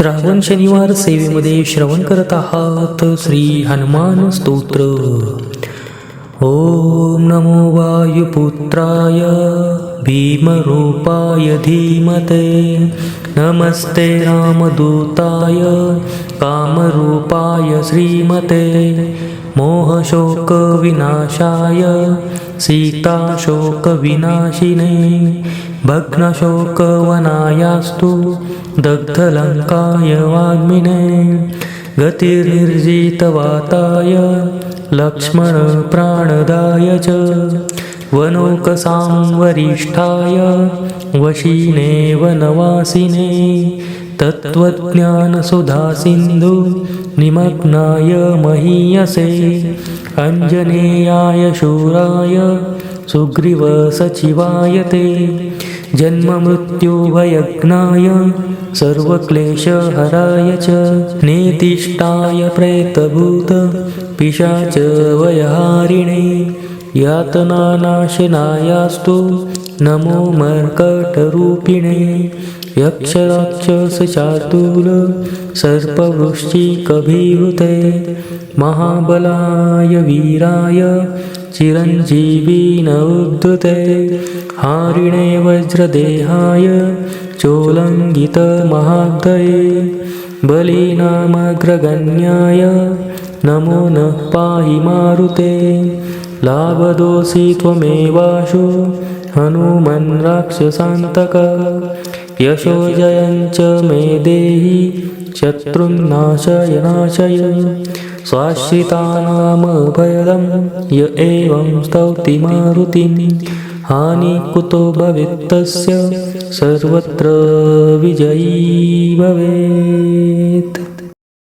श्रावण शनिवार सेवेमध्ये श्रवण करत आहात. श्री हनुमान स्तोत्र. ॐ नमो वायुपुत्राय भीमरूपाय धीमते। नमस्ते रामदूताय कामरूपाय श्रीमते। मोहशोकविनाशाय सीताशोकविनाशिने। भग्नशोकवनायास्तु दग्धलङ्काय वाग्मिने गतिर्निर्जितवाताय लक्ष्मणप्राणदाय च। वनोकसांवरिष्ठाय वशिने वनवासिने तत्त्वज्ञानसुधासिन्धु निमग्नाय महीयसे अञ्जनेयाय शूराय सुग्रीवसचिवाय ते जन्ममृत्युभयज्ञाय सर्वक्लेशहराय च नेतिष्ठाय प्रेतभूत पिशाच वयहारिणे यातनानाशनायास्तु नमो मर्कटरूपिणे यक्षराक्षसचातुर सर्पवृष्टिकभिहृते महाबलाय वीराय चिरञ्जीविन उद्धृते हारिणे वज्रदेहाय चोलङ्गितमहाब्दये बलीनामग्रगण्याय नमो नः पाहि मारुते लाभदोषि त्वमेवाशु हनुमन् राक्षसान्तक यशो जयञ्च मे देहि शत्रुन्नाशय स्वाश्रितानामभयदं य एवं स्तौति मारुतिं हानि कुतो भवेत्तस्य सर्वत्र विजयी भवेत्